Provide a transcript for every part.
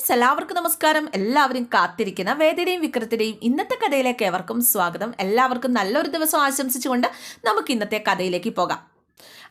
Friends എല്ലാവർക്കും നമസ്കാരം. എല്ലാവരും കാത്തിരിക്കുന്ന വേദിയുടെയും വിക്രത്തിന്റെയും ഇന്നത്തെ കഥയിലേക്ക് ഏവർക്കും സ്വാഗതം. എല്ലാവർക്കും നല്ലൊരു ദിവസം ആശംസിച്ചുകൊണ്ട് നമുക്ക് ഇന്നത്തെ കഥയിലേക്ക് പോകാം.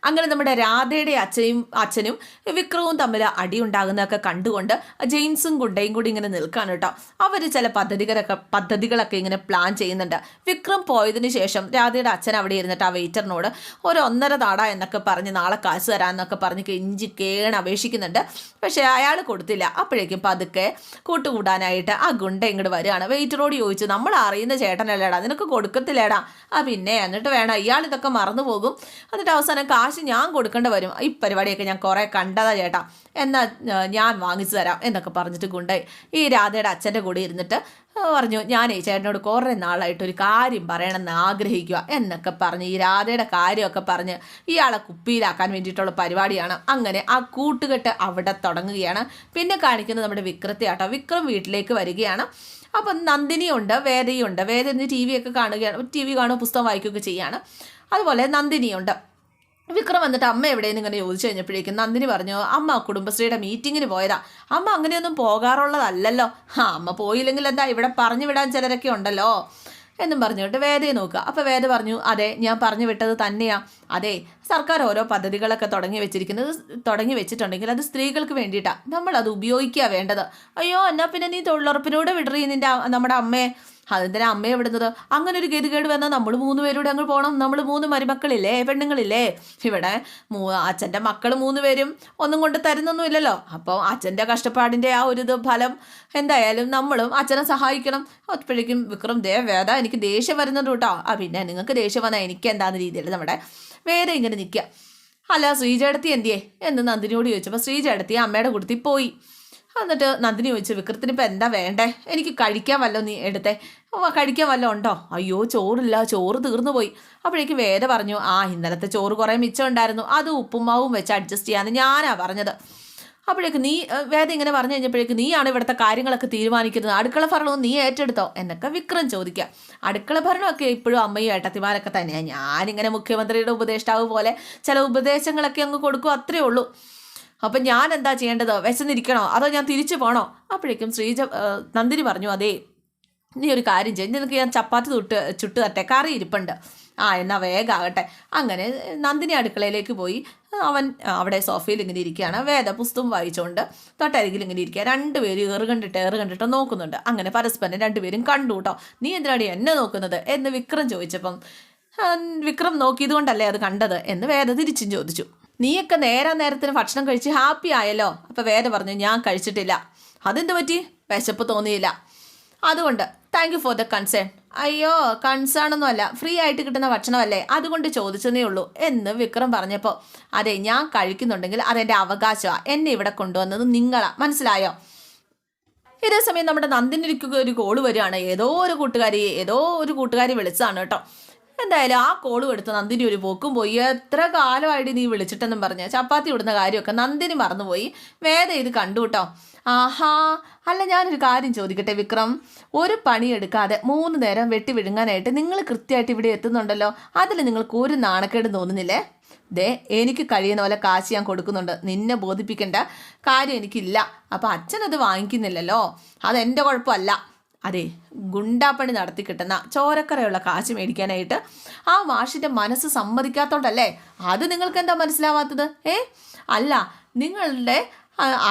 അങ്ങനെ നമ്മുടെ രാധയുടെ അച്ഛനും അച്ഛനും വിക്രവും തമ്മിൽ അടിയുണ്ടാകുന്നതൊക്കെ കണ്ടുകൊണ്ട് ജെയിംസും ഗുണ്ടയും കൂടി ഇങ്ങനെ നിൽക്കാണ് കേട്ടോ. അവർ ചില പദ്ധതികളൊക്കെ പദ്ധതികളൊക്കെ ഇങ്ങനെ പ്ലാൻ ചെയ്യുന്നുണ്ട്. വിക്രം പോയതിന് ശേഷം രാധയുടെ അച്ഛൻ അവിടെ ഇരുന്നിട്ട് ആ വെയിറ്ററിനോട് ഒരു ഒന്നര താട എന്നൊക്കെ പറഞ്ഞ് നാളെ കാശ് തരാമെന്നൊക്കെ പറഞ്ഞ് കെഞ്ചി കേണ് അപേക്ഷിക്കുന്നുണ്ട്. പക്ഷേ അയാൾ കൊടുത്തില്ല. അപ്പോഴേക്കും പതുക്കെ കൂട്ടുകൂടാനായിട്ട് ആ ഗുണ്ട ഇങ്ങോട്ട് വരികയാണ്. വെയിറ്ററോട് ചോദിച്ചു നമ്മൾ അറിയുന്ന ചേട്ടനല്ലേടാ നിനക്ക് കൊടുക്കത്തില്ലേടാ? ആ പിന്നെ എന്നിട്ട് വേണം. ഇയാൾ ഇതൊക്കെ മറന്നു പോകും എന്നിട്ട് അവസാനം ഞാൻ കൊടുക്കേണ്ട വരും. ഈ പരിപാടിയൊക്കെ ഞാൻ കുറേ കണ്ടതാ ചേട്ടാ. എന്നാൽ ഞാൻ വാങ്ങിച്ചു തരാം എന്നൊക്കെ പറഞ്ഞിട്ട് കൊണ്ടുപോയി. ഈ രാധയുടെ അച്ഛന്റെ കൂടെ ഇരുന്നിട്ട് പറഞ്ഞു ഞാനേ ചേട്ടനോട് കുറേ നാളായിട്ട് ഒരു കാര്യം പറയണമെന്ന് ആഗ്രഹിക്കുക എന്നൊക്കെ പറഞ്ഞ് ഈ രാധയുടെ കാര്യമൊക്കെ പറഞ്ഞ് ഇയാളെ കുപ്പിയിലാക്കാൻ വേണ്ടിയിട്ടുള്ള പരിപാടിയാണ്. അങ്ങനെ ആ കൂട്ടുകെട്ട് അവിടെ തുടങ്ങുകയാണ്. പിന്നെ കാണിക്കുന്നത് നമ്മുടെ വിക്രത്തെയാട്ടോ വിക്രം വീട്ടിലേക്ക് വരികയാണ്. അപ്പം നന്ദിനിയുണ്ട് വേദയുണ്ട്. വേദ ടി വി ഒക്കെ കാണുകയാണ്. ടി വി കാണുക പുസ്തകം വായിക്കുകയൊക്കെ ചെയ്യുകയാണ് അതുപോലെ നന്ദിനിയുണ്ട്. വിക്രം വന്നിട്ട് അമ്മ എവിടെയെന്ന് ഇങ്ങനെ ചോദിച്ചു കഴിഞ്ഞപ്പോഴേക്കും നന്ദിനി പറഞ്ഞു അമ്മ കുടുംബശ്രീയുടെ മീറ്റിങ്ങിന് പോയതാ. അമ്മ അങ്ങനെയൊന്നും പോകാറുള്ളതല്ലല്ലോ. ആ അമ്മ പോയില്ലെങ്കിൽ എന്താ ഇവിടെ പറഞ്ഞു വിടാൻ ചിലരൊക്കെ ഉണ്ടല്ലോ? എന്നും പറഞ്ഞിട്ട് വേദയെ നോക്കുക. അപ്പോൾ വേദ പറഞ്ഞു അതെ ഞാൻ പറഞ്ഞു വിട്ടത് തന്നെയാ. അതെ സർക്കാർ ഓരോ പദ്ധതികളൊക്കെ തുടങ്ങി വെച്ചിരിക്കുന്നത് തുടങ്ങി വെച്ചിട്ടുണ്ടെങ്കിൽ അത് സ്ത്രീകൾക്ക് വേണ്ടിയിട്ടാണ് നമ്മൾ അത് ഉപയോഗിക്കുക വേണ്ടത്. അയ്യോ എന്നാൽ പിന്നെ നീ തൊഴിലുറപ്പിനോട് വിടറി നിന്റെ നമ്മുടെ അമ്മയെ. അതെന്തിനാ അമ്മയെ വിടുന്നത്? അങ്ങനെ ഒരു ഗതികേട് വന്നാൽ നമ്മൾ മൂന്ന് പേരൂടെ അങ്ങ് പോകണം നമ്മൾ മൂന്ന് മരുമക്കളില്ലേ? പെണ്ണുങ്ങളില്ലേ? ഇവിടെ മൂ അച്ഛന്റെ മക്കൾ മൂന്ന് പേരും ഒന്നും കൊണ്ട് തരുന്നൊന്നുമില്ലല്ലോ. അപ്പോൾ അച്ഛന്റെ കഷ്ടപ്പാടിന്റെ ആ ഒരു ഇത് ഫലം എന്തായാലും നമ്മളും അച്ഛനെ സഹായിക്കണം. അപ്പോഴേക്കും വിക്രം ദേ വേദ എനിക്ക് ദേഷ്യം വരുന്നുണ്ട് കേട്ടോ. ആ പിന്നെ നിങ്ങൾക്ക് ദേഷ്യം വന്നാൽ എനിക്ക് എന്താണെന്ന രീതിയിൽ നമ്മുടെ വേറെ ഇങ്ങനെ നിൽക്കുക അല്ല ശ്രീജേടത്തി എന്തിയേ? എന്ന് നന്ദിനിയോട് ചോദിച്ചപ്പോൾ ശ്രീജേടത്തി അമ്മയുടെ കൂട്ടത്തിൽ പോയി. എന്നിട്ട് നന്ദിനി ചോദിച്ചു വിക്രത്തിന് ഇപ്പം എന്താ വേണ്ടേ? എനിക്ക് കഴിക്കാൻ വല്ലോ നീ എടുത്തേ. കഴിക്കാൻ വല്ല ഉണ്ടോ? അയ്യോ ചോറില്ല ചോറ് തീർന്നു പോയി. അപ്പോഴേക്ക് വേദ പറഞ്ഞു ആ ഇന്നലത്തെ ചോറ് കുറേ മിച്ചം ഉണ്ടായിരുന്നു. അത് ഉപ്പുമാവും വെച്ച് അഡ്ജസ്റ്റ് ചെയ്യാമെന്ന് ഞാനാ പറഞ്ഞത്. അപ്പോഴേക്ക് നീ വേദ ഇങ്ങനെ പറഞ്ഞു കഴിഞ്ഞപ്പോഴേക്ക് നീയാണ് ഇവിടുത്തെ കാര്യങ്ങളൊക്കെ തീരുമാനിക്കുന്നത്. അടുക്കള ഭരണവും നീ ഏറ്റെടുത്തോ? എന്നൊക്കെ വിക്രം ചോദിക്കുക. അടുക്കള ഭരണമൊക്കെ ഇപ്പോഴും അമ്മയും ഏട്ടത്തിമാരൊക്കെ തന്നെയാണ് ഞാനിങ്ങനെ മുഖ്യമന്ത്രിയുടെ ഉപദേഷ്ടാവ് പോലെ ചില ഉപദേശങ്ങളൊക്കെ അങ്ങ് കൊടുക്കും അത്രേ ഉള്ളൂ. അപ്പം ഞാൻ എന്താ ചെയ്യേണ്ടത് വിശന്നിരിക്കണോ അതോ ഞാൻ തിരിച്ചു പോകണോ അപ്പോഴേക്കും ശ്രീജ നന്ദിനി പറഞ്ഞു അതേ നീ ഒരു കാര്യം ചെയ്യും. നിനക്ക് ഞാൻ ചപ്പാത്തി തൊട്ട് ചുട്ട് തട്ടെ. കറി ഇരിപ്പുണ്ട്. ആ എന്നാൽ വേഗാകട്ടെ. അങ്ങനെ നന്ദിനി അടുക്കളയിലേക്ക് പോയി. അവൻ അവിടെ സോഫയിൽ ഇങ്ങനെ ഇരിക്കുകയാണ്. വേദ പുസ്തകം വായിച്ചുകൊണ്ട് തൊട്ടരികിൽ ഇങ്ങനെ ഇരിക്കുക. രണ്ടുപേരും ഏറ് കണ്ടിട്ട് ഏറ് കണ്ടിട്ട് നോക്കുന്നുണ്ട്. അങ്ങനെ പരസ്പരം രണ്ടുപേരും കണ്ടു കേട്ടോ നീ എന്തിനാടി എന്നെ നോക്കുന്നത്? എന്ന് വിക്രം ചോദിച്ചപ്പം വിക്രം നോക്കിയതുകൊണ്ടല്ലേ അത് കണ്ടത്? എന്ന് വേദ തിരിച്ചും ചോദിച്ചു. നീയൊക്കെ നേരാ നേരത്തിന് ഭക്ഷണം കഴിച്ച് ഹാപ്പി ആയല്ലോ. അപ്പോൾ വേദ പറഞ്ഞു ഞാൻ കഴിച്ചിട്ടില്ല. അതെന്ത് പറ്റി? വിശപ്പ് തോന്നിയില്ല. അതുകൊണ്ട് thank you for the concern അയ്യോ കൺസേൺ ഒന്നുമല്ല ഫ്രീ ആയിട്ട് കിട്ടുന്ന ഭക്ഷണമല്ലേ? അതുകൊണ്ട് ചോദിച്ചതേ ഉള്ളൂ എന്ന് വിക്രം പറഞ്ഞപ്പോൾ അതെ ഞാൻ കഴിക്കുന്നുണ്ടെങ്കിൽ അതെന്റെ അവകാശമാണ് എന്നെ ഇവിടെ കൊണ്ടുവന്നത് നിങ്ങളാ. മനസ്സിലായോ? ഇതേ സമയം നമ്മുടെ നന്ദിനിക്ക് ഒരു കോൾ വരികയാണ്. ഏതോ ഒരു കൂട്ടുകാരി ഏതോ ഒരു കൂട്ടുകാരി വിളിച്ചതാണ് കേട്ടോ. എന്തായാലും ആ കോളും എടുത്ത് നന്ദിനി ഒരു പോക്കും പോയി. എത്ര കാലമായിട്ട് നീ വിളിച്ചിട്ടെന്നും പറഞ്ഞ. ചപ്പാത്തി ഇടുന്ന കാര്യമൊക്കെ നന്ദിനി മറന്നുപോയി. വേദ ഇത് കണ്ടു കേട്ടോ ആഹാ അല്ല ഞാനൊരു കാര്യം ചോദിക്കട്ടെ വിക്രം. ഒരു പണിയെടുക്കാതെ മൂന്ന് നേരം വെട്ടി വിഴുങ്ങാനായിട്ട് നിങ്ങൾ കൃത്യമായിട്ട് ഇവിടെ എത്തുന്നുണ്ടല്ലോ. അതിൽ നിങ്ങൾക്ക് ഒരു നാണക്കേട് തോന്നുന്നില്ലേ? ദേ എനിക്ക് കഴിയുന്ന പോലെ കാശ് ഞാൻ കൊടുക്കുന്നുണ്ട്. നിന്നെ ബോധിപ്പിക്കേണ്ട കാര്യം എനിക്കില്ല. അപ്പോൾ അച്ഛനത് വാങ്ങിക്കുന്നില്ലല്ലോ. അതെന്റെ കുഴപ്പമല്ല. അതെ ഗുണ്ടാപ്പണി നടത്തി കിട്ടുന്ന ചോരക്കറയുള്ള കാശ് മേടിക്കാനായിട്ട് ആ വാഷിന്റെ മനസ്സ് സമ്മതിക്കാത്തോണ്ടല്ലേ? അത് നിങ്ങൾക്ക് എന്താ മനസ്സിലാവാത്തത്? ഏ? അല്ല നിങ്ങളുടെ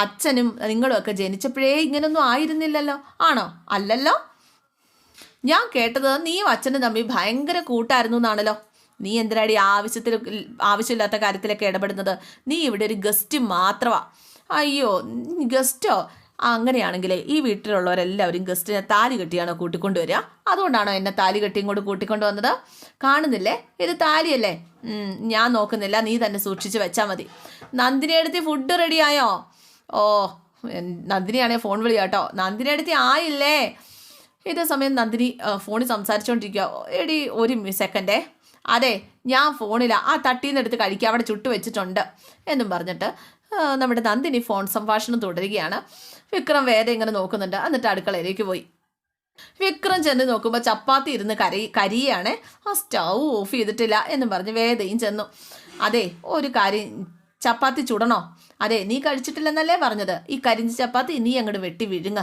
അച്ഛനും നിങ്ങളും ഒക്കെ ജനിച്ചപ്പോഴേ ഇങ്ങനൊന്നും ആയിരുന്നില്ലല്ലോ. ആണോ? അല്ലല്ലോ? ഞാൻ കേട്ടത് നീയും അച്ഛനും തമ്മിൽ ഭയങ്കര കൂട്ടായിരുന്നു എന്നാണല്ലോ. നീ എന്തിനാടി ആവശ്യത്തിൽ ആവശ്യമില്ലാത്ത കാര്യത്തിലൊക്കെ ഇടപെടുന്നത്? നീ ഇവിടെ ഒരു ഗസ്റ്റ് മാത്രമാ. അയ്യോ ഗസ്റ്റോ? അങ്ങനെയാണെങ്കിൽ ഈ വീട്ടിലുള്ളവരെല്ലാവരും ഗസ്റ്റിനെ താലി കെട്ടിയാണോ കൂട്ടിക്കൊണ്ടുവരിക അതുകൊണ്ടാണോ എന്നെ താലി കെട്ടിയും ഇങ്ങോട്ട് കൂട്ടിക്കൊണ്ട് വന്നത്? കാണുന്നില്ലേ? ഇത് താലിയല്ലേ? ഞാൻ നോക്കുന്നില്ല. നീ തന്നെ സൂക്ഷിച്ച് വെച്ചാൽ മതി. നന്ദിനി എടുത്തി ഫുഡ് റെഡിയായോ ഓ നന്ദിനിയാണേ ഫോൺ വിളി കേട്ടോ. നന്ദിനി എടുത്തി ആയില്ലേ? ഇതേ സമയം നന്ദിനി ഫോണിൽ സംസാരിച്ചുകൊണ്ടിരിക്കുക എടി ഒരു സെക്കൻഡേ അതെ ഞാൻ ഫോണിലാണ് ആ തട്ടിയിൽ നിന്ന് എടുത്ത് കഴിക്കുക അവിടെ ചുട്ടു വെച്ചിട്ടുണ്ട്. എന്നും പറഞ്ഞിട്ട് നമ്മുടെ നന്ദിനി ഫോൺ സംഭാഷണം തുടരുകയാണ്. വിക്രം വേറെ ഇങ്ങനെ നോക്കുന്നുണ്ട്. എന്നിട്ട് അടുക്കളയിലേക്ക് പോയി. വിക്രം ചെന്ന് നോക്കുമ്പോൾ ചപ്പാത്തി ഇരുന്ന് കരി കരിയാണ്. ആ സ്റ്റൗ ഓഫ് ചെയ്തിട്ടില്ല എന്ന് പറഞ്ഞ് വേദയും ചെന്നു. അതെ ഒരു കാര്യം ചപ്പാത്തി ചുടണോ? അതെ നീ കഴിച്ചിട്ടില്ലെന്നല്ലേ പറഞ്ഞത്. ഈ കരിഞ്ഞ ചപ്പാത്തി നീ അങ്ങോട്ട് വെട്ടി വിഴുങ്ങ.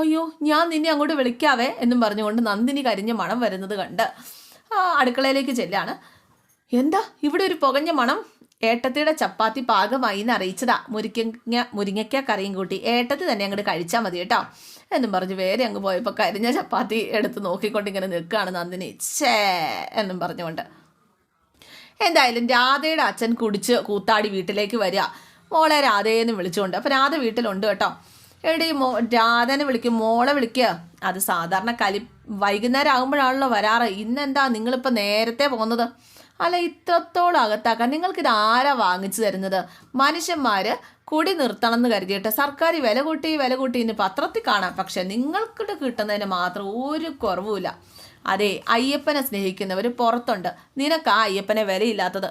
അയ്യോ ഞാൻ നിന്നെ അങ്ങോട്ട് വിളിക്കാവേ എന്നും പറഞ്ഞുകൊണ്ട് നന്ദിനി കരിഞ്ഞ മണം വരുന്നത് കണ്ട് അടുക്കളയിലേക്ക് ചെല്ലാണ്. എന്താ ഇവിടെ ഒരു പുകഞ്ഞ മണം? ഏട്ടത്തിയുടെ ചപ്പാത്തി പാകമായി എന്ന് അറിയിച്ചതാ. മുരിക്കങ്ങ മുരിങ്ങയ്ക്ക കറിയും കൂട്ടി. ഏട്ടത്തി തന്നെ അങ്ങോട്ട് കഴിച്ചാൽ മതി കേട്ടോ. എന്നും പറഞ്ഞ് വേറെ അങ്ങ് പോയപ്പോൾ കരിഞ്ഞ ചപ്പാത്തി എടുത്ത് നോക്കിക്കൊണ്ട് ഇങ്ങനെ നിൽക്കുകയാണ് നന്ദിനി. ഛേ എന്നും പറഞ്ഞുകൊണ്ട്. എന്തായാലും രാധയുടെ അച്ഛൻ കുടിച്ച് കൂത്താടി വീട്ടിലേക്ക് വരിക മോളെ രാധയെന്ന് വിളിച്ചുകൊണ്ട് അപ്പം രാധ വീട്ടിലുണ്ട് കേട്ടോ. എടി മോ രാധനെ വിളിക്കും മോളെ വിളിക്കുക അത് സാധാരണ കലി വൈകുന്നേരം ആകുമ്പോഴാണല്ലോ വരാറ്. ഇന്നെന്താ നിങ്ങളിപ്പോൾ നേരത്തെ പോകുന്നത് അല്ല ഇത്രത്തോളം അകത്താക്കാൻ നിങ്ങൾക്കിത് ആരാ വാങ്ങിച്ചു തരുന്നത്? മനുഷ്യന്മാർ കുടി നിർത്തണം എന്ന് കരുതിയിട്ട് സർക്കാർ വില കൂട്ടി വില കൂട്ടി ഇന്ന് പത്രത്തിൽ കാണാം. പക്ഷെ നിങ്ങൾക്കിട്ട് കിട്ടുന്നതിന് മാത്രം ഒരു കുറവുമില്ല. അതെ അയ്യപ്പനെ സ്നേഹിക്കുന്നവർ പുറത്തുണ്ട്. നിനക്ക് ആ അയ്യപ്പനെ വിലയില്ലാത്തത്.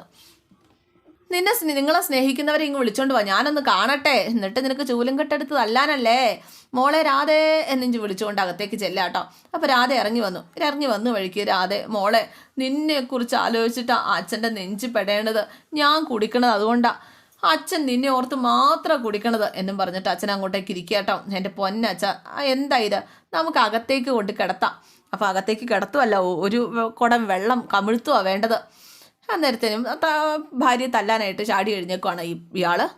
നിന്നെ നിങ്ങളെ സ്നേഹിക്കുന്നവരെ ഇങ്ങ് വിളിച്ചോണ്ട് വാ. ഞാനൊന്ന് കാണട്ടെ. എന്നിട്ട് നിനക്ക് ചൂലും കെട്ടെടുത്ത് തല്ലാനല്ലേ? മോളെ രാധേ എന്നിഞ്ച് വിളിച്ചുകൊണ്ട് അകത്തേക്ക് ചെല്ലാട്ടോ അപ്പോൾ രാധ ഇറങ്ങി വന്നു. ഇറങ്ങി വന്നു വഴിക്ക് രാധെ മോളെ നിന്നെ കുറിച്ച് ആലോചിച്ചിട്ട് അച്ഛന്റെ നെഞ്ച് പെടേണ്ടത്. ഞാൻ കുടിക്കണത് അതുകൊണ്ടാ. അച്ഛൻ നിന്നെ ഓർത്ത് മാത്രം കുടിക്കണത് എന്നും പറഞ്ഞിട്ട് അച്ഛൻ അങ്ങോട്ടേക്ക് ഇരിക്കട്ടോ എന്റെ പൊന്നച്ഛ എന്താ ഇത്? നമുക്ക് അകത്തേക്ക് കൊണ്ട് കിടത്താം. അപ്പോൾ അകത്തേക്ക് കിടത്തുമല്ല ഒരു കുടം വെള്ളം കമിഴ്ത്തുവാ വേണ്ടത്. അന്നേരത്തേനും ഭാര്യ തല്ലാനായിട്ട് ചാടി കഴിഞ്ഞേക്കുവാണ് ഇയാൾ.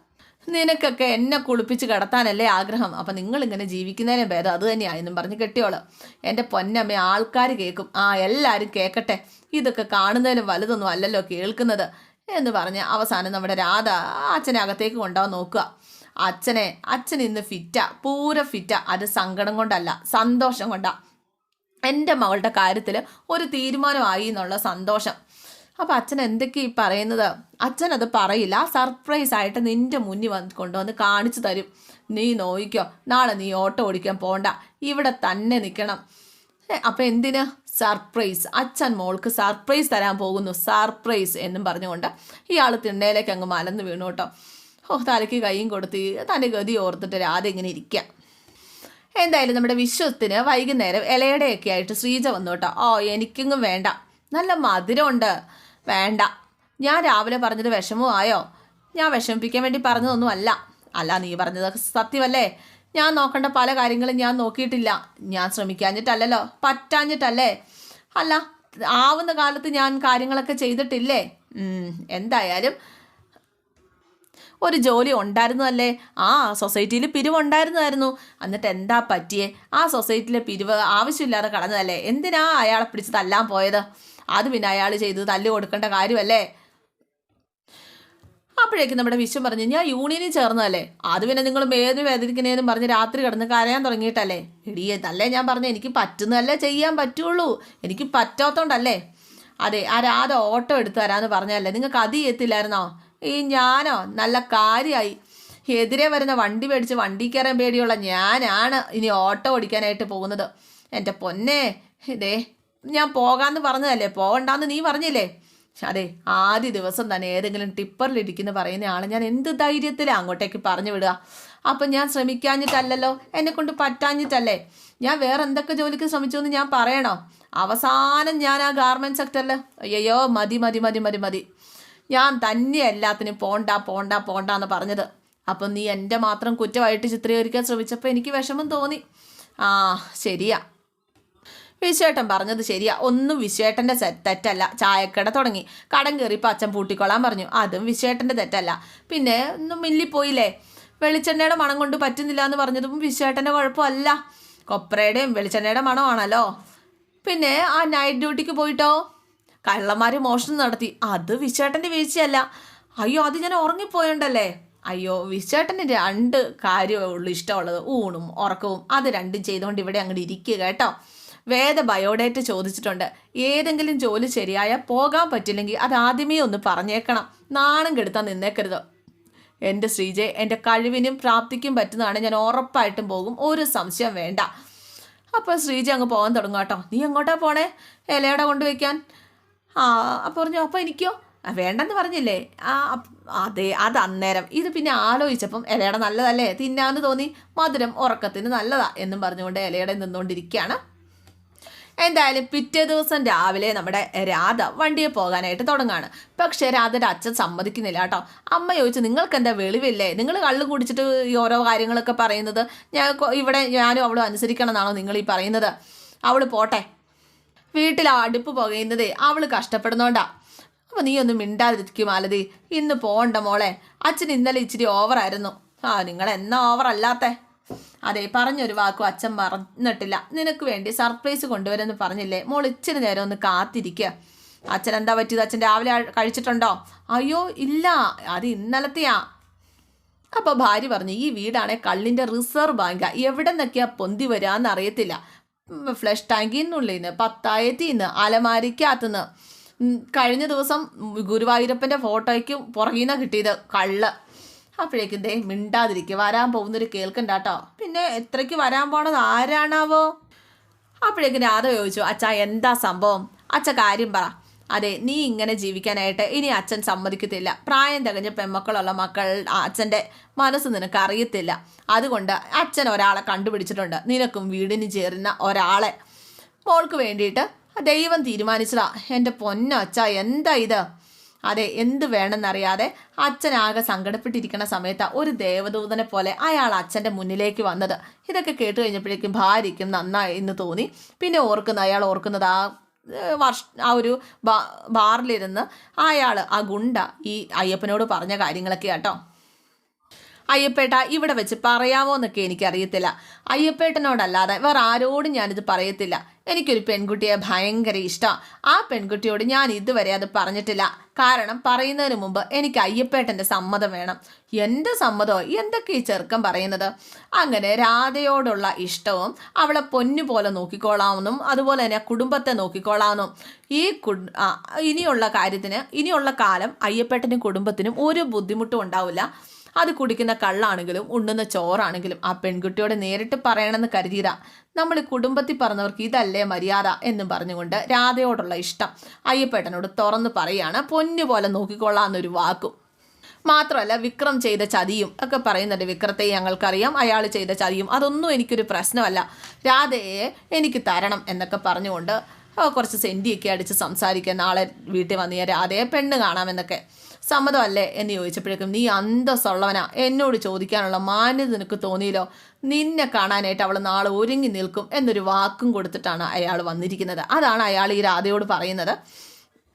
നിനക്കൊക്കെ എന്നെ കുളിപ്പിച്ച് കിടത്താനല്ലേ ആഗ്രഹം. അപ്പം നിങ്ങളിങ്ങനെ ജീവിക്കുന്നതിനെ ഭേദം അത് തന്നെയായെന്നും പറഞ്ഞ് കെട്ടിയോൾ. എന്റെ പൊന്നമ്മ ആൾക്കാർ കേൾക്കും. ആ എല്ലാവരും കേൾക്കട്ടെ ഇതൊക്കെ കാണുന്നതിനും വലുതൊന്നും അല്ലല്ലോ കേൾക്കുന്നത്. എന്ന് പറഞ്ഞ് അവസാനം നമ്മുടെ രാധ അച്ഛനെ അകത്തേക്ക് കൊണ്ടുപോകാൻ നോക്കുക. അച്ഛനെ അച്ഛൻ ഇന്ന് ഫിറ്റാ പൂര ഫിറ്റാ. അത് സങ്കടം കൊണ്ടല്ല സന്തോഷം കൊണ്ടാ. എന്റെ മകളുടെ കാര്യത്തിൽ ഒരു തീരുമാനമായി എന്നുള്ള സന്തോഷം. അപ്പോൾ അച്ഛൻ എന്തൊക്കെയാ ഈ പറയുന്നത്? അച്ഛൻ അത് പറയില്ല. സർപ്രൈസ് ആയിട്ട് നിന്റെ മുന്നിൽ വന്ന് കൊണ്ടുവന്ന് കാണിച്ചു തരും. നീ നോയിക്കോ. നാളെ നീ ഓട്ടോ ഓടിക്കാൻ പോണ്ട. ഇവിടെ തന്നെ നിൽക്കണം. അപ്പം എന്തിന്? സർപ്രൈസ്. അച്ഛൻ മോൾക്ക് സർപ്രൈസ് തരാൻ പോകുന്നു. സർപ്രൈസ് എന്നും പറഞ്ഞുകൊണ്ട് ഇയാൾ തിണ്ണയിലേക്ക് അങ്ങ് മലന്ന് വീണു കേട്ടോ. ഓ തലയ്ക്ക് കൈയും കൊടുത്ത് തന്റെ ഗതി ഓർത്തിട്ട് രാധ ഇങ്ങനെ ഇരിക്കുക എന്തായാലും നമ്മുടെ വിശ്വത്തിന് വൈകുന്നേരം ഇലയുടെയൊക്കെ ആയിട്ട് ശ്രീജ വന്നു കേട്ടോ. ഓ എനിക്കെങ്ങും വേണ്ട. നല്ല മധുരമുണ്ട്. വേണ്ട. ഞാൻ രാവിലെ പറഞ്ഞത് വിഷമവും ആയോ? ഞാൻ വിഷമിപ്പിക്കാൻ വേണ്ടി പറഞ്ഞതൊന്നും അല്ല നീ പറഞ്ഞത് സത്യമല്ലേ? ഞാൻ നോക്കേണ്ട പല കാര്യങ്ങളും ഞാൻ നോക്കിയിട്ടില്ല. ഞാൻ ശ്രമിക്കാഞ്ഞിട്ടല്ലല്ലോ. പറ്റാഞ്ഞിട്ടല്ലേ? അല്ല ആവുന്ന കാലത്ത് ഞാൻ കാര്യങ്ങളൊക്കെ ചെയ്തിട്ടില്ലേ? എന്തായാലും ഒരു ജോലി ഉണ്ടായിരുന്നു അല്ലേ ആ സൊസൈറ്റിയിൽ പിരിവുണ്ടായിരുന്നതായിരുന്നു. എന്നിട്ട് എന്താ പറ്റിയേ? ആ സൊസൈറ്റിയിലെ പിരിവ് ആവശ്യമില്ലാതെ കടന്നതല്ലേ എന്തിനാ അയാളെ പിടിച്ച് തല്ലാൻ പോയത്? അത് പിന്നെ അയാൾ ചെയ്ത് തല്ലു കൊടുക്കേണ്ട കാര്യമല്ലേ? അപ്പോഴേക്കും നമ്മുടെ വിശ്വം പറഞ്ഞു ഞാൻ യൂണിയനിൽ ചേർന്നതല്ലേ? അത് പിന്നെ നിങ്ങൾ ഏത് വേദനിക്കണേന്നും പറഞ്ഞ് രാത്രി കിടന്ന് കരയാൻ തുടങ്ങിയിട്ടല്ലേ? ഇടിയേ തല്ലേ ഞാൻ പറഞ്ഞു എനിക്ക് പറ്റുന്നതല്ലേ ചെയ്യാൻ പറ്റുള്ളൂ. എനിക്ക് പറ്റാത്തോണ്ടല്ലേ? അതെ ആ രാധ ഓട്ടോ എടുത്തു തരാമെന്ന് പറഞ്ഞല്ലേ നിങ്ങൾക്ക് അത് എത്തില്ലായിരുന്നോ? ഈ ഞാനോ? നല്ല കാര്യമായി എതിരെ വരുന്ന വണ്ടി മേടിച്ച് വണ്ടി കയറാൻ പേടിയുള്ള ഞാനാണ് ഇനി ഓട്ടോ ഓടിക്കാനായിട്ട് പോകുന്നത്. എന്റെ പൊന്നേ ഇതേ ഞാൻ പോകാമെന്ന് പറഞ്ഞതല്ലേ? പോകണ്ടെന്ന് നീ പറഞ്ഞില്ലേ? അതെ ആദ്യ ദിവസം തന്നെ ഏതെങ്കിലും ടിപ്പറിലിരിക്കുന്ന പറയുന്ന ആളെ ഞാൻ എന്ത് ധൈര്യത്തിലാണ് അങ്ങോട്ടേക്ക് പറഞ്ഞു വിടുക? അപ്പം ഞാൻ ശ്രമിക്കാഞ്ഞിട്ടല്ലല്ലോ? എന്നെ കൊണ്ട് പറ്റാഞ്ഞിട്ടല്ലേ? ഞാൻ വേറെ എന്തൊക്കെ ജോലിക്ക് ശ്രമിച്ചു എന്ന് ഞാൻ പറയണോ? അവസാനം ഞാൻ ആ ഗാർമെന്റ് സെക്ടറിൽ അയ്യോ മതി മതി മതി മതി മതി. ഞാൻ തന്നെ എല്ലാത്തിനും പോണ്ട പോണ്ട പോണ്ട എന്ന് പറഞ്ഞത്. അപ്പം നീ എന്റെ മാത്രം കുറ്റമായിട്ട് ചിത്രീകരിക്കാൻ ശ്രമിച്ചപ്പോൾ എനിക്ക് വിഷമം തോന്നി. ആ ശരിയാ. വിശ്വേട്ടൻ പറഞ്ഞത് ശരിയാ. ഒന്നും വിശ്വേട്ടന്റെ തെറ്റല്ല. ചായക്കട തുടങ്ങി. കടം കയറിയപ്പോൾ അച്ഛൻ പൂട്ടിക്കൊള്ളാൻ പറഞ്ഞു. അതും വിശ്വേട്ടന്റെ തെറ്റല്ല. പിന്നെ ഒന്നും മില്ലിപ്പോയില്ലേ? വെളിച്ചെണ്ണയുടെ മണം കൊണ്ട് പറ്റുന്നില്ല എന്ന് പറഞ്ഞതും വിശ്വേട്ടന്റെ കുഴപ്പമല്ല. കൊപ്രയുടെയും വെളിച്ചെണ്ണയുടെ മണമാണല്ലോ. പിന്നെ ആ നൈറ്റ് ഡ്യൂട്ടിക്ക് പോയിട്ടോ? കള്ളന്മാർ മോഷണം നടത്തി. അത് വിശ്വേട്ടന്റെ വീഴ്ചയല്ല. അയ്യോ അത് ഞാൻ ഉറങ്ങിപ്പോയുണ്ടല്ലേ? അയ്യോ വിശ്വേട്ടന് രണ്ട് കാര്യമേ ഉള്ളൂ ഇഷ്ടമുള്ളത്. ഊണും ഉറക്കവും. അത് രണ്ടും ചെയ്തുകൊണ്ട് ഇവിടെ അങ്ങോട്ട് ഇരിക്കുക കേട്ടോ. വേദ ബയോഡേറ്റ ചോദിച്ചിട്ടുണ്ട്. ഏതെങ്കിലും ജോലി ശരിയായ പോകാൻ പറ്റില്ലെങ്കിൽ അത് ആദ്യമേ ഒന്ന് പറഞ്ഞേക്കണം. നാണം കെടുത്താൻ നിന്നേക്കരുത്. എന്റെ ശ്രീജയെ എന്റെ കഴിവിനും പ്രാപ്തിക്കും പറ്റുന്നതാണ് ഞാൻ ഉറപ്പായിട്ടും പോകും. ഒരു സംശയം വേണ്ട. അപ്പോൾ ശ്രീജ അങ്ങ് പോകാൻ തുടങ്ങും കേട്ടോ. നീ എങ്ങോട്ടാ പോണേ? ഇലയുടെ കൊണ്ടുവയ്ക്കാൻ. ആ അപ്പോൾ പറഞ്ഞു അപ്പോൾ എനിക്കോ? വേണ്ടെന്ന് പറഞ്ഞില്ലേ. ആ അതെ അത് അന്നേരം. ഇത് പിന്നെ ആലോചിച്ചപ്പം ഇലയുടെ നല്ലതല്ലേ? തിന്നാന്ന് തോന്നി. മധുരം ഉറക്കത്തിന് നല്ലതാ എന്നും പറഞ്ഞുകൊണ്ട് ഇലയുടെ നിന്നുകൊണ്ടിരിക്കുകയാണ് എന്തായാലും പിറ്റേ ദിവസം രാവിലെ നമ്മുടെ രാധ വണ്ടിയെ പോകാനായിട്ട് തുടങ്ങാണ്. പക്ഷേ രാധയുടെ അച്ഛൻ സമ്മതിക്കുന്നില്ല കേട്ടോ. അമ്മ ചോദിച്ചു നിങ്ങൾക്ക് എന്താ വെളിവില്ലേ? നിങ്ങൾ കള്ളു കുടിച്ചിട്ട് ഈ ഓരോ കാര്യങ്ങളൊക്കെ പറയുന്നത്? ഞാൻ ഇവിടെ ഞാനും അവളും അനുസരിക്കണം എന്നാണോ നിങ്ങൾ ഈ പറയുന്നത്? അവൾ പോട്ടെ. വീട്ടിൽ അടുപ്പ് പുകയുന്നതേ അവൾ കഷ്ടപ്പെടുന്നോണ്ടാ. അപ്പോൾ നീ ഒന്നും മിണ്ടാതിരിക്കും മാലതി. ഇന്ന് പോകണ്ട മോളെ. അച്ഛൻ ഇന്നലെ ഇച്ചിരി ഓവറായിരുന്നു. ആ നിങ്ങൾ എന്നാ ഓവർ അല്ലാത്തേ അതെ പറഞ്ഞൊരു വാക്കും അച്ഛൻ പറഞ്ഞിട്ടില്ല നിനക്ക് വേണ്ടി സർപ്രൈസ് കൊണ്ടുവരുമെന്ന് പറഞ്ഞില്ലേ? മോൾ ഇച്ചിരി നേരം ഒന്ന് കാത്തിരിക്കുക അച്ഛൻ എന്താ പറ്റിയത്? അച്ഛൻ രാവിലെ കഴിച്ചിട്ടുണ്ടോ? അയ്യോ ഇല്ല. അത് ഇന്നലത്തെയാ. അപ്പോൾ ഭാര്യ പറഞ്ഞു ഈ വീടാണെ കള്ളിന്റെ റിസർവ് ബാങ്കാ. എവിടെ നിന്നൊക്കെയാ പൊന്തി വരാന്ന് അറിയത്തില്ല. ഫ്ലഷ് ടാങ്കിൽ നിന്നുള്ളിൽ നിന്ന് പത്തായത്തിൽ നിന്ന് അലമാരിക്കകത്തുനിന്ന് കഴിഞ്ഞ ദിവസം ഗുരുവായൂരപ്പന്റെ ഫോട്ടോയ്ക്ക് പുറകിൽ നിന്നാണ് കിട്ടിയത് കള്ള്. അപ്പോഴേക്കും ദേ മിണ്ടാതിരിക്കുക. വരാൻ പോകുന്നൊരു കേൾക്കണ്ട കേട്ടോ പിന്നെ എത്രയ്ക്ക് വരാൻ പോണത്? ആരാണാവോ? അപ്പോഴേക്കും രാധ ചോദിച്ചു അച്ഛാ എന്താ സംഭവം? അച്ഛ കാര്യം പറ. അതെ നീ ഇങ്ങനെ ജീവിക്കാനായിട്ട് ഇനി അച്ഛൻ സമ്മതിക്കത്തില്ല. പ്രായം തികഞ്ഞ പെമ്മക്കളുള്ള മക്കൾ അച്ഛന്റെ മനസ്സ് നിനക്ക് അറിയത്തില്ല അതുകൊണ്ട് അച്ഛൻ ഒരാളെ കണ്ടുപിടിച്ചിട്ടുണ്ട്. നിനക്കും വീടിന് ചേരുന്ന ഒരാളെ. മോൾക്ക് വേണ്ടിയിട്ട് ദൈവം തീരുമാനിച്ചതാ. എന്റെ പൊന്നച്ച എന്താ ഇത്? അതെ എന്ത് വേണമെന്നറിയാതെ അച്ഛനാകെ സങ്കടപ്പെട്ടിരിക്കുന്ന സമയത്ത് ഒരു ദേവദൂതനെ പോലെ അയാൾ അച്ഛന്റെ മുന്നിലേക്ക് വന്നത്. ഇതൊക്കെ കേട്ട് കഴിഞ്ഞപ്പോഴേക്കും ഭാര്യയ്ക്കും നന്നായി എന്ന് തോന്നി. പിന്നെ ഓർക്കുന്ന അയാൾ ഓർക്കുന്നത് ആ വർഷ ആ ഒരു ബാ ബാറിലിരുന്ന് അയാൾ ആ ഗുണ്ട ഈ അയ്യപ്പനോട് പറഞ്ഞ കാര്യങ്ങളൊക്കെ കേട്ടോ. അയ്യപ്പേട്ട ഇവിടെ വെച്ച് പറയാമോ എന്നൊക്കെ എനിക്കറിയത്തില്ല. അയ്യപ്പേട്ടനോടല്ലാതെ വേറെ ആരോടും ഞാനിത് പറയത്തില്ല. എനിക്കൊരു പെൺകുട്ടിയെ ഭയങ്കര ഇഷ്ടമാണ് ആ പെൺകുട്ടിയോട് ഞാൻ ഇതുവരെ അത് പറഞ്ഞിട്ടില്ല. കാരണം പറയുന്നതിന് മുമ്പ് എനിക്ക് അയ്യപ്പേട്ടന്റെ സമ്മതം വേണം. എന്റെ സമ്മതമോ എന്തൊക്കെ ഈ ചെറുക്കം പറയുന്നത്? അങ്ങനെ രാധയോടുള്ള ഇഷ്ടവും അവളെ പൊന്നു പോലെ നോക്കിക്കോളാമെന്നും അതുപോലെ തന്നെ കുടുംബത്തെ നോക്കിക്കോളാമെന്നും ഈ ഇനിയുള്ള കാര്യത്തിന് ഇനിയുള്ള കാലം അയ്യപ്പേട്ടനും കുടുംബത്തിനും ഒരു ബുദ്ധിമുട്ടും ഉണ്ടാവില്ല. അത് കുടിക്കുന്ന കള്ളാണെങ്കിലും ഉണ്ണുന്ന ചോറാണെങ്കിലും ആ പെൺകുട്ടിയോട് നേരിട്ട് പറയണമെന്ന് കരുതിയതാ. നമ്മൾ കുടുംബത്തിൽ പറഞ്ഞവർക്ക് ഇതല്ലേ മര്യാദ എന്നും പറഞ്ഞുകൊണ്ട് രാധയോടുള്ള ഇഷ്ടം അയ്യപ്പേട്ടനോട് തുറന്നു പറയാണ് പൊന്നുപോലെ പോലെ നോക്കിക്കൊള്ളാന്നൊരു വാക്കും. മാത്രമല്ല വിക്രം ചെയ്ത ചതിയും ഒക്കെ പറയുന്നുണ്ട് വിക്രത്തെ ഞങ്ങൾക്കറിയാം. അയാൾ ചെയ്ത ചതിയും അതൊന്നും എനിക്കൊരു പ്രശ്നമല്ല. രാധയെ എനിക്ക് തരണം എന്നൊക്കെ പറഞ്ഞുകൊണ്ട് കുറച്ച് സെന്റിയൊക്കെ അടിച്ച് സംസാരിക്കുക നാളെ വീട്ടിൽ വന്ന് രാധയെ പെണ്ണ് കാണാമെന്നൊക്കെ സമ്മതമല്ലേ എന്ന് ചോദിച്ചപ്പോഴേക്കും നീ അന്തസ്സുള്ളവനാ. എന്നോട് ചോദിക്കാനുള്ള മാന്യത നിനക്ക് തോന്നിയില്ലോ. നിന്നെ കാണാനായിട്ട് അവൾ നാളെ ഒരുങ്ങി നിൽക്കും എന്നൊരു വാക്കും കൊടുത്തിട്ടാണ് അയാൾ വന്നിരിക്കുന്നത്. അതാണ് അയാൾ ഈ രാധയോട് പറയുന്നത്.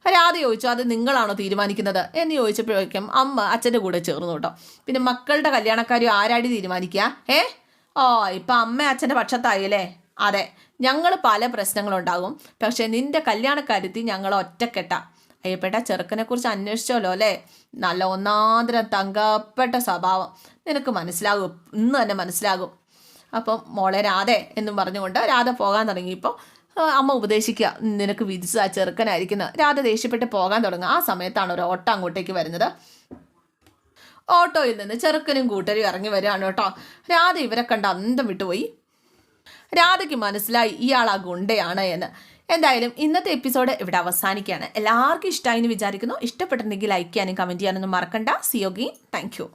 രാധ ചോദിച്ചു അത് നിങ്ങളാണോ തീരുമാനിക്കുന്നത്? എന്ന് ചോദിച്ചപ്പോഴേക്കും അമ്മ അച്ഛന്റെ കൂടെ ചേർന്നു കേട്ടോ. പിന്നെ മക്കളുടെ കല്യാണക്കാരും ആരാടി തീരുമാനിക്കുക? ഏ? ഓ ഇപ്പം അമ്മ അച്ഛന്റെ പക്ഷത്തായി അല്ലേ? അതെ. ഞങ്ങൾ പല പ്രശ്നങ്ങളുണ്ടാകും. പക്ഷേ നിന്റെ കല്യാണക്കാര്യത്തിൽ ഞങ്ങൾ ഒറ്റക്കെട്ട. അയ്യപ്പെട്ട ചെറുക്കനെ കുറിച്ച് അന്വേഷിച്ചല്ലോ അല്ലേ? നല്ല ഒന്നാന്തരം തങ്കപ്പെട്ട സ്വഭാവം. നിനക്ക് മനസ്സിലാകും ഇന്ന് തന്നെ മനസ്സിലാകും. അപ്പം മോളെ രാധെ എന്നും പറഞ്ഞുകൊണ്ട് രാധ പോകാൻ തുടങ്ങിയപ്പോൾ അമ്മ ഉപദേശിക്കുക നിനക്ക് വിധിച്ച ആ ചെറുക്കനായിരിക്കുന്നത് രാധ ദേഷ്യപ്പെട്ട് പോകാൻ തുടങ്ങുക ആ സമയത്താണ് ഒരു ഓട്ടം അങ്ങോട്ടേക്ക് വരുന്നത്. ഓട്ടോയിൽ നിന്ന് ചെറുക്കനും കൂട്ടരും ഇറങ്ങി വരികയാണ് കേട്ടോ. രാധ ഇവരെ കണ്ട് അന്തം വിട്ടുപോയി. രാധയ്ക്ക് മനസ്സിലായി ഇയാൾ ആ ഗുണ്ടയാണ് എന്ന്. എന്തായാലും ഇന്നത്തെ എപ്പിസോഡ് ഇവിടെ അവസാനിക്കുകയാണ്. എല്ലാവർക്കും ഇഷ്ടമായി എന്ന് വിചാരിക്കുന്നു. ഇഷ്ടപ്പെട്ടിട്ടുണ്ടെങ്കിൽ ലൈക്ക് ചെയ്യാനും കമന്റ് ചെയ്യാനൊന്നും മറക്കണ്ട. സിയോഗി താങ്ക് യു